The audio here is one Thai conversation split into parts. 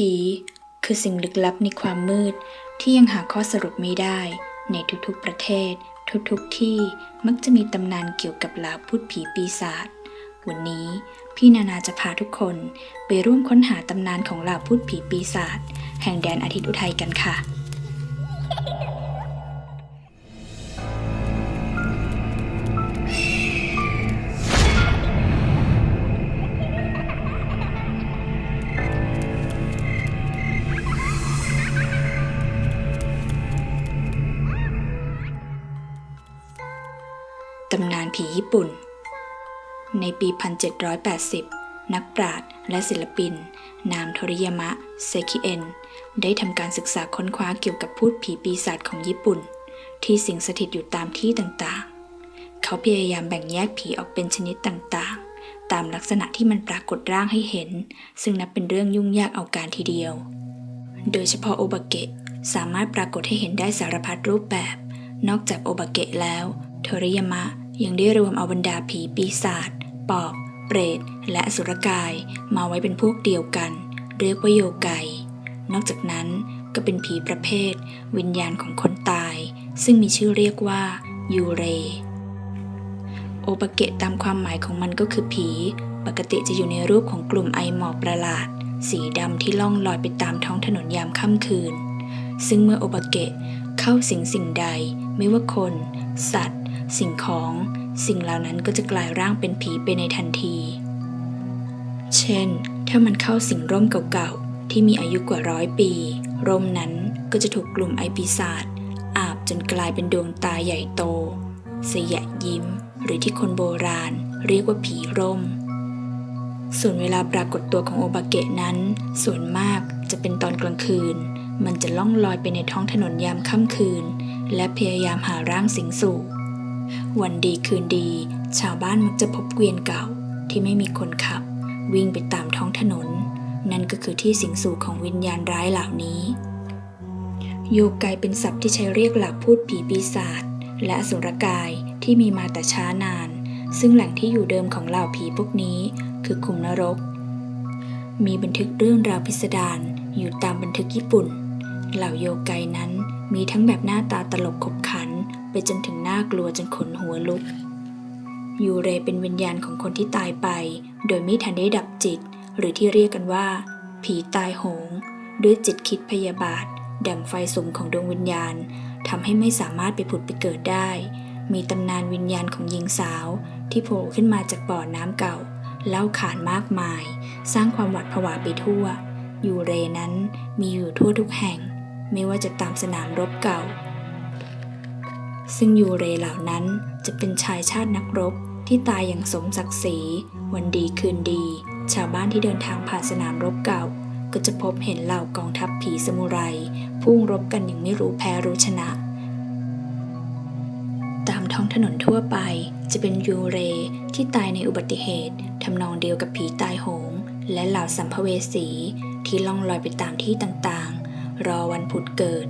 ผี คือสิ่งลึกลับในความมืด ที่ยังหาข้อสรุปไม่ได้ ในทุกๆประเทศ ทุกๆที่มักจะมีตำนานเกี่ยวกับลาวพูดผีปีศาจวันนี้พี่นานาจะพาทุกคนไปร่วมค้นหาตำนานของลาวพูดผีปีศาจแห่งแดนอาทิตย์อุทัยกันค่ะ ผีญี่ปุ่น ในปี 1780 นักปราชญ์และศิลปิน นามโทริยามะ เซคิเอน ได้ทำการศึกษาค้นคว้าเกี่ยวกับพูดผีปีศาจของญี่ปุ่น ที่สิงสถิตอยู่ตามที่ต่างๆ เขาพยายามแบ่งแยกผีออกเป็นชนิดต่างๆ ตามลักษณะที่มันปรากฏร่างให้เห็น ซึ่งนับเป็นเรื่องยุ่งยากเอาการทีเดียว โดยเฉพาะโอบาเกะสามารถปรากฏให้เห็นได้สารพัดรูปแบบ นอกจากโอบาเกะแล้วโทริยามะ ยังได้รวมเอาบรรดาผีปีศาจปอบ เปรต และสุรกายมาไว้เป็นพวกเดียวกัน เรียกว่าโยไกนอกจากนั้นก็เป็นผีประเภท วิญญาณของคนตาย ซึ่งมีชื่อเรียกว่ายูเร โอปเกะตามความหมายของมันก็คือผี ปกติจะอยู่ในรูปของกลุ่มไอหมอกประหลาด สีดำที่ล่องลอยไปตามท้องถนนยามค่ำคืน ซึ่งเมื่อโอปเกะเข้าสิงสิ่งใด ไม่ว่าคน สัตว์ สิ่งของ สิ่งเหล่านั้นก็จะกลายร่างเป็นผีไปในทันที เช่น ถ้ามันเข้าสิ่งร่มเก่าๆ ที่มีอายุกว่าร้อยปี ร่มนั้นก็จะถูกกลุ่มไอปีศาจอาบจนกลายเป็นดวงตาใหญ่โต สยะยิ้ม หรือที่คนโบราณ เรียกว่าผีร่ม ส่วนเวลาปรากฏตัวของโอบาเกะนั้น ส่วนมากจะเป็นตอนกลางคืน มันจะล่องลอยไปในท้องถนนยามค่ำคืน และพยายามหาร่างสิงสู่ วันดีคืนดี ชาวบ้านมักจะพบเกวียนเก่าที่ไม่มีคนขับ วิ่งไปตามท้องถนน นั่นก็คือที่สิงสู่ของวิญญาณร้ายเหล่านี้ โยกไกเป็นศัพท์ที่ใช้เรียกหลักพูดผีปีศาจและสุรกายที่มีมาแต่ช้านาน ซึ่งแหล่งที่อยู่เดิมของเหล่าผีพวกนี้ คือคุมนรก มีบันทึกเรื่องราวพิสดารอยู่ตามบันทึกญี่ปุ่น เหล่าโยกไกนั้นมีทั้งแบบหน้าตาตลกขบขัน ไปจนถึงน่ากลัวจนขนหัวลุก ยูเรเป็นวิญญาณของคนที่ตายไป โดยไม่ทันได้ดับจิต หรือที่เรียกกันว่า ผีตายโหง ด้วยจิตคิดพยาบาท ดั่งไฟสุมของดวงวิญญาณทำให้ไม่สามารถไปผุดไปเกิดได้ มีตำนานวิญญาณของหญิงสาว ที่โผล่ขึ้นมาจากบ่อน้ำเก่า เล่าขานมากมาย สร้างความหวาดผวาไปทั่วยูเรนั้นมีอยู่ทั่วทุกแห่ง ไม่ว่าจะตามสนามรบเก่า ซึ่งยูเรเหล่านั้นจะเป็นชายชาตินักรบที่ตายอย่างสมศักดิ์ศรีวันดีคืนดี ชาวบ้านที่เดินทางผ่านสนามรบเก่า ก็จะพบเห็นเหล่ากองทัพผีสมุไรพุ่งรบกันอย่างไม่รู้แพ้รู้ชนะ ตามท้องถนนทั่วไปจะเป็นยูเรที่ตายในอุบัติเหตุทำนองเดียวกับผีตายโหง และเหล่าสัมภเวสีที่ล่องลอยไปตามที่ต่างๆ รอวันผุดเกิด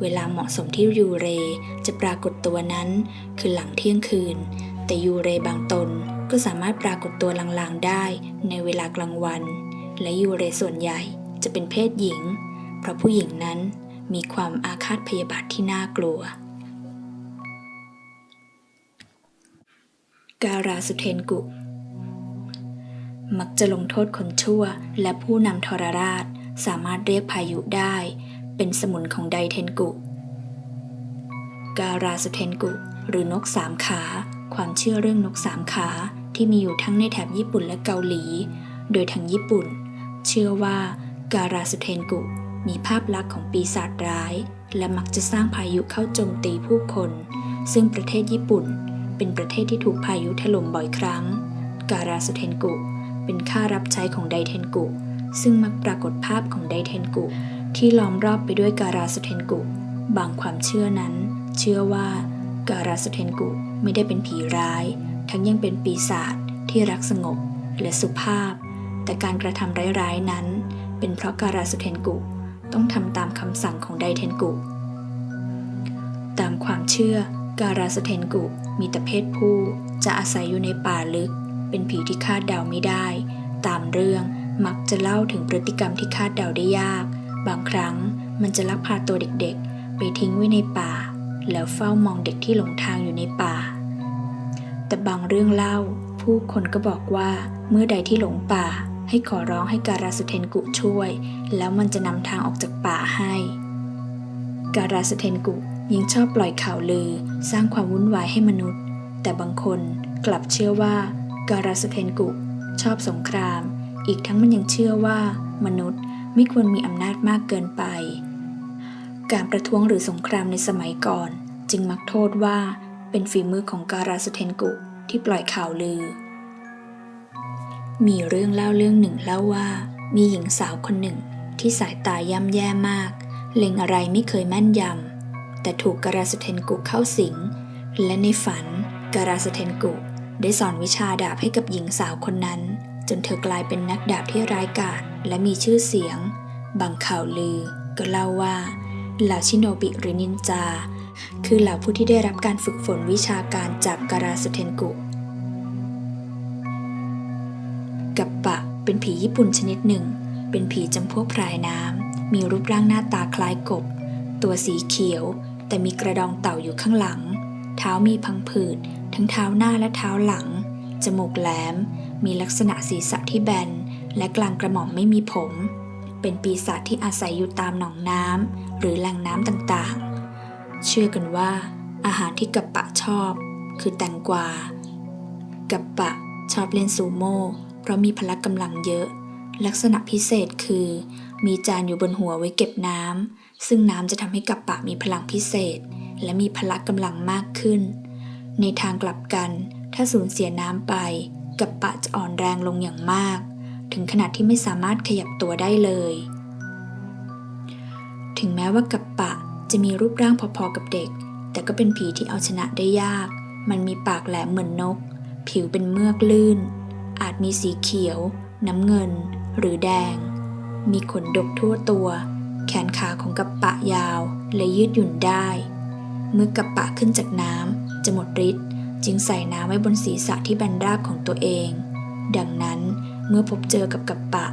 เวลาเหมาะสมที่ยูเรจะปรากฏตัวนั้น คือหลังเที่ยงคืน แต่ยูเรบางตนก็สามารถปรากฏตัวลางๆได้ในเวลากลางวัน และยูเรส่วนใหญ่จะเป็นเพศหญิง เพราะผู้หญิงนั้นมีความอาฆาตพยาบาทที่น่ากลัว การาสุเทนกุ มักจะลงโทษคนชั่วและผู้นำทรราชสามารถเรียกพายุได้ เป็นสมุนของไดเทนกุ การาสุเทนกุ หรือนกสามขา ความเชื่อเรื่องนกสามขาที่มีอยู่ทั้งในแถบญี่ปุ่นและเกาหลี โดยทางญี่ปุ่น เชื่อว่าการาสุเทนกุ มีภาพลักษณ์ของปีศาจร้าย และมักจะสร้างพายุเข้าโจมตีผู้คน ซึ่งประเทศญี่ปุ่น เป็นประเทศที่ถูกพายุถล่มบ่อยครั้ง การาสุเทนกุ เป็นข้ารับใช้ของไดเทนกุ ซึ่งมักปรากฏภาพของไดเทนกุ ที่ล้อมรอบไปด้วยการาสเทนกุ บางความเชื่อนั้น เชื่อว่าการาสเทนกุไม่ได้เป็นผีร้าย ทั้งยังเป็นปีศาจที่รักสงบและสุภาพ แต่การกระทำร้ายๆนั้น เป็นเพราะการาสเทนกุต้องทำตามคำสั่งของไดเทนกุ ตามความเชื่อการาสเทนกุมีแต่เพศผู้จะอาศัยอยู่ในป่าลึก เป็นผีที่คาดเดาไม่ได้ ตามเรื่องมักจะเล่าถึงพฤติกรรมที่คาดเดาได้ยาก บางครั้งมันจะลักพาตัวเด็กๆ ไปทิ้งไว้ในป่า แล้วเฝ้ามองเด็กที่หลงทางอยู่ในป่า แต่บางเรื่องเล่า ผู้คนก็บอกว่าเมื่อใดที่หลงป่า ให้ขอร้องให้การาสุเทนกุช่วย แล้วมันจะนำทางออกจากป่าให้ การาสุเทนกุยังชอบปล่อยข่าวลือสร้างความวุ่นวายให้มนุษย์ แต่บางคนกลับเชื่อว่าการาสุเทนกุชอบสงคราม อีกทั้งมันยังเชื่อว่ามนุษย์ ไม่ควรมีอำนาจมากเกินไป การประท้วงหรือสงครามในสมัยก่อน จึงมักโทษว่าเป็นฝีมือของการาสเทนกุที่ปล่อยข่าวลือ มีเรื่องเล่าเรื่องหนึ่งเล่าว่า มีหญิงสาวคนหนึ่งที่สายตาย่ำแย่มาก เล็งอะไรไม่เคยแม่นยำแต่ถูกการาสเทนกุเข้าสิง และในฝันการาสเทนกุได้สอนวิชาดาบให้กับหญิงสาวคนนั้น จนเธอกลายเป็นนักดาบที่ร้ายกาจ และมีชื่อเสียง บางข่าวลือก็เล่าว่าเหล่าชิโนบิหรือนินจา คือเหล่าผู้ที่ได้รับการฝึกฝนวิชาการจากการาสุเทนกุ กัปปะเป็นผีญี่ปุ่นชนิดหนึ่ง เป็นผีจำพวกพรายน้ำ มีรูปร่างหน้าตาคล้ายกบ ตัวสีเขียว แต่มีกระดองเต่าอยู่ข้างหลัง เท้ามีพังผืด ทั้งเท้าหน้าและเท้าหลัง จมูกแหลม มีลักษณะศีรษะที่แบน และกลางกระหม่อมไม่มีผม เป็นปีศาจที่อาศัยอยู่ตามหนองน้ำหรือแหล่งน้ำต่างๆ เชื่อกันว่า อาหารที่กัปปะชอบ คือแตงกวา กัปปะชอบเล่นซูโม่เพราะมีพละกำลังเยอะ ลักษณะพิเศษคือ มีจานอยู่บนหัวไว้เก็บน้ำซึ่งน้ำจะทำให้กัปปะมีพลังพิเศษ และมีพละกำลังมากขึ้น ในทางกลับกัน ถ้าสูญเสียน้ำไปกัปปะจะอ่อนแรงลงอย่างมาก ถึงขนาดที่ไม่สามารถขยับตัวได้เลย ถึงแม้ว่ากัปปะจะมีรูปร่างพอๆกับเด็ก แต่ก็เป็นผีที่เอาชนะได้ยาก มันมีปากแหลมเหมือนนก ผิวเป็นเมือกลื่น อาจมีสีเขียว น้ำเงิน หรือแดง มีขนดกทั่วตัว แขนขาของกัปปะยาว และยืดหยุ่นได้ เมื่อกัปปะขึ้นจากน้ำจะหมดฤทธิ์จึงใส่น้ำไว้บนศีรษะที่แบนราบของตัวเอง ดังนั้น เมื่อพบเจอกับกัปปะ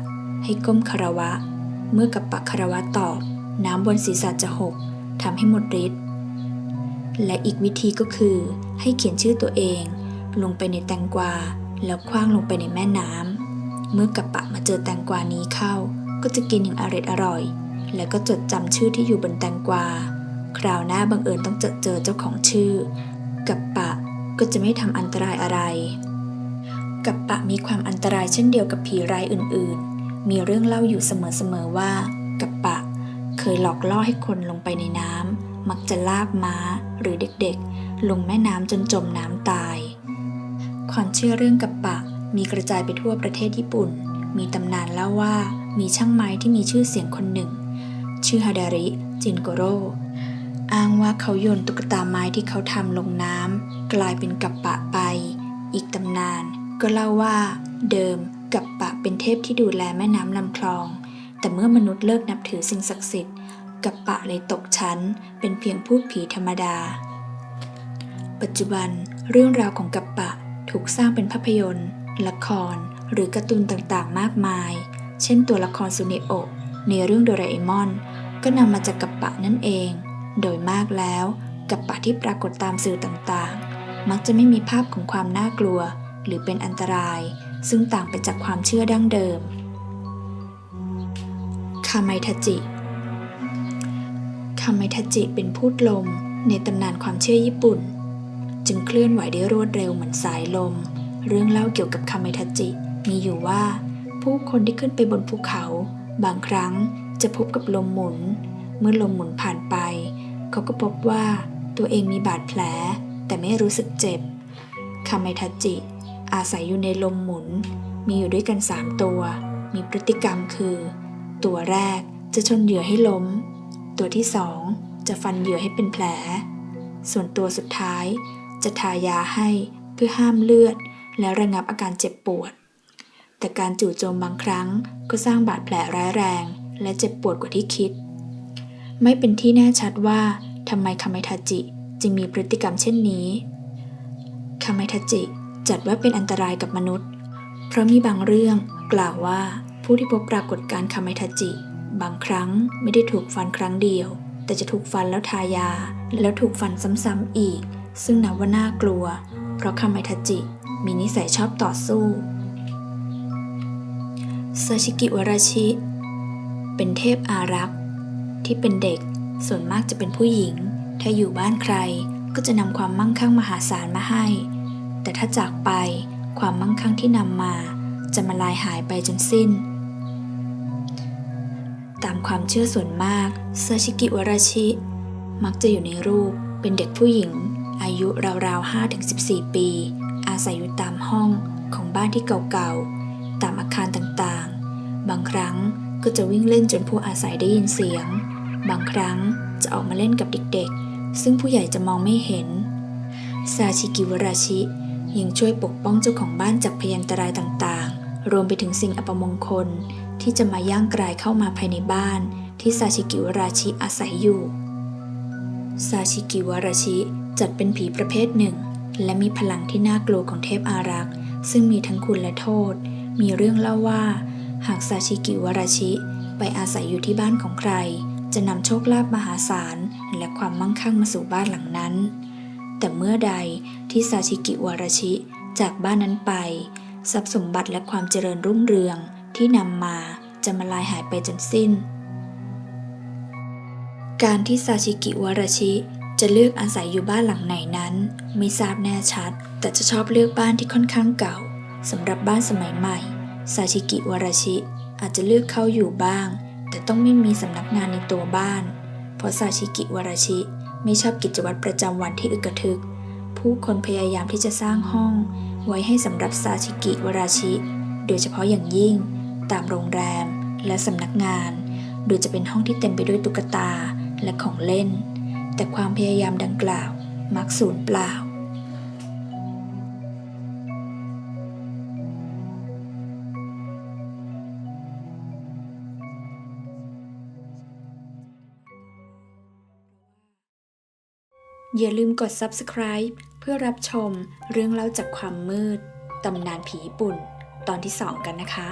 ให้ก้มคารวะ เมื่อกัปปะคารวะตอบ น้ำบนศีรษะจะหกทำให้หมดฤทธิ์และอีกวิธีก็คือ ให้เขียนชื่อตัวเอง ลงไปในแตงกวา แล้วคว้างลงไปในแม่น้ำเมื่อกัปปะมาเจอแตงกวานี้เข้า ก็จะกินอย่างอร่อยอร่อย แล้วก็จดจำชื่อที่อยู่บนแตงกวา คราวหน้าบังเอิญต้องเจอเจอเจ้าของชื่อ กัปปะก็จะไม่ทำอันตรายอะไร กัปปะมีความอันตรายเช่นเดียวกับผีร้ายอื่นๆ มีเรื่องเล่าอยู่เสมอๆว่า กัปปะ เคยหลอกล่อให้คนลงไปในน้ำมักจะลากม้าหรือเด็กๆ ลงแม่น้ำจนจมน้ำตาย ความเชื่อเรื่องกัปปะมีกระจายไปทั่วประเทศญี่ปุ่น มีตำนานเล่าว่ามีช่างไม้ที่มีชื่อเสียงคนหนึ่ง ชื่อฮาดาริ จินโกโรอ้างว่าเขาโยนตุ๊กตาไม้ที่เขาทำลงน้ำกลายเป็นกัปปะไป อีกตำนาน ก็เล่าว่า เดิมกัปปะเป็นเทพที่ดูแลแม่น้ำลำคลอง แต่เมื่อมนุษย์เลิกนับถือสิ่งศักดิ์สิทธิ์ กัปปะเลยตกชั้น เป็นเพียงพูดผีธรรมดา ปัจจุบันเรื่องราวของกัปปะถูกสร้างเป็นภาพยนตร์ ละคร หรือการ์ตูนต่างๆ มากมาย เช่นตัวละครซูเนโอในเรื่องโดราเอมอน ก็นำมาจากกัปปะนั่นเอง โดยมากแล้ว กัปปะที่ปรากฏตามสื่อต่างๆ มักจะไม่มีภาพของความน่ากลัว หรือเป็นอันตราย ซึ่งต่างไปจากความเชื่อดั้งเดิม คาไมทจิ คาไมทจิเป็นพูดลมในตำนานความเชื่อญี่ปุ่น จึงเคลื่อนไหวได้รวดเร็วเหมือนสายลม เรื่องเล่าเกี่ยวกับคาไมทจิมีอยู่ว่า ผู้คนที่ขึ้นไปบนภูเขา บางครั้งจะพบกับลมหมุน เมื่อลมหมุนผ่านไป เขาก็พบว่าตัวเองมีบาดแผล แต่ไม่รู้สึกเจ็บคาไมทาจิ อาศัยอยู่ในลมหมุน มีอยู่ด้วยกันสามตัว มีพฤติกรรมคือ ตัวแรกจะชนเหยื่อให้ล้ม ตัวที่สองจะฟันเหยื่อให้เป็นแผล ส่วนตัวสุดท้าย จะทายาให้เพื่อห้ามเลือด และระงับอาการเจ็บปวด แต่การจู่โจมบางครั้งก็สร้างบาดแผลร้ายแรง และเจ็บปวดกว่าที่คิด ไม่เป็นที่แน่ชัดว่าทำไมคาไมทาจิจึงมีพฤติกรรมเช่นนี้คาไมทาจิ จัดว่าเป็นอันตรายกับมนุษย์ เพราะมีบางเรื่องกล่าวว่าผู้ที่พบปรากฏการณ์คาเมทาจิ บางครั้งไม่ได้ถูกฟันครั้งเดียว แต่จะถูกฟันแล้วทายา แล้วถูกฟันซ้ำๆอีก ซึ่งนับว่าน่ากลัว เพราะคาเมทาจิมีนิสัยชอบต่อสู้ซาชิกิวราชิ เป็นเทพอารักษ์ที่เป็นเด็กส่วนมากจะเป็นผู้หญิง ถ้าอยู่บ้านใครก็จะนำความมั่งคั่งมหาศาลมาให้ แต่ถ้าจากไปความมั่งคั่งที่นำมาจะมาลายหายไปจนสิ้น ตามความเชื่อส่วนมากซาชิกิวราชิ มักจะอยู่ในรูปเป็นเด็กผู้หญิง อายุราวๆ5-14 ปี อาศัยอยู่ตามห้องของบ้านที่เก่าๆ ตามอาคารต่างๆ บางครั้งก็จะวิ่งเล่นจนผู้อาศัยได้ยินเสียง บางครั้งจะออกมาเล่นกับเด็กๆ ซึ่งผู้ใหญ่จะมองไม่เห็นซาชิกิวราชิ ยังช่วยปกป้องเจ้าของบ้านจากพยันตรายต่างๆ รวมไปถึงสิ่งอัปมงคล ที่จะมาย่างกรายเข้ามาภายในบ้าน ที่ซาชิกิวราชิอาศัยอยู่ ซาชิกิวราชิจัดเป็นผีประเภทหนึ่ง และมีพลังที่น่ากลัวของเทพอารักษ์ ซึ่งมีทั้งคุณและโทษ มีเรื่องเล่าว่า หากซาชิกิวราชิไปอาศัยอยู่ที่บ้านของใคร จะนำโชคลาภมหาศาลและความมั่งคั่งมาสู่บ้านหลังนั้น แต่เมื่อใด ที่ซาชิกิวารชิ จากบ้านนั้นไป ทรัพย์สมบัติและความเจริญรุ่งเรืองที่นำมาจะมาลายหายไปจนสิ้น การที่ซาชิกิวารชิจะเลือกอาศัยอยู่บ้านหลังไหนนั้น ไม่ทราบแน่ชัด แต่จะชอบเลือกบ้านที่ค่อนข้างเก่าสำหรับบ้านสมัยใหม่ซาชิกิวารชิอาจจะเลือกเข้าอยู่บ้าง แต่ต้องไม่มีสำนักงานในตัวบ้าน เพราะซาชิกิวารชิไม่ชอบกิจวัตรประจำวันที่อึกระทึก ผู้คนพยายามที่จะสร้างห้องไว้ให้สำหรับซาชิกิวราชิ โดยเฉพาะอย่างยิ่ง ตามโรงแรมและสำนักงาน โดยจะเป็นห้องที่เต็มไปด้วยตุ๊กตาและของเล่น แต่ความพยายามดังกล่าวมักสูญเปล่า อย่าลืมกด subscribe เพื่อรับชมเรื่องเล่าจากความมืด ตำนานผีญี่ปุ่น ตอนที่ 2 กันนะคะ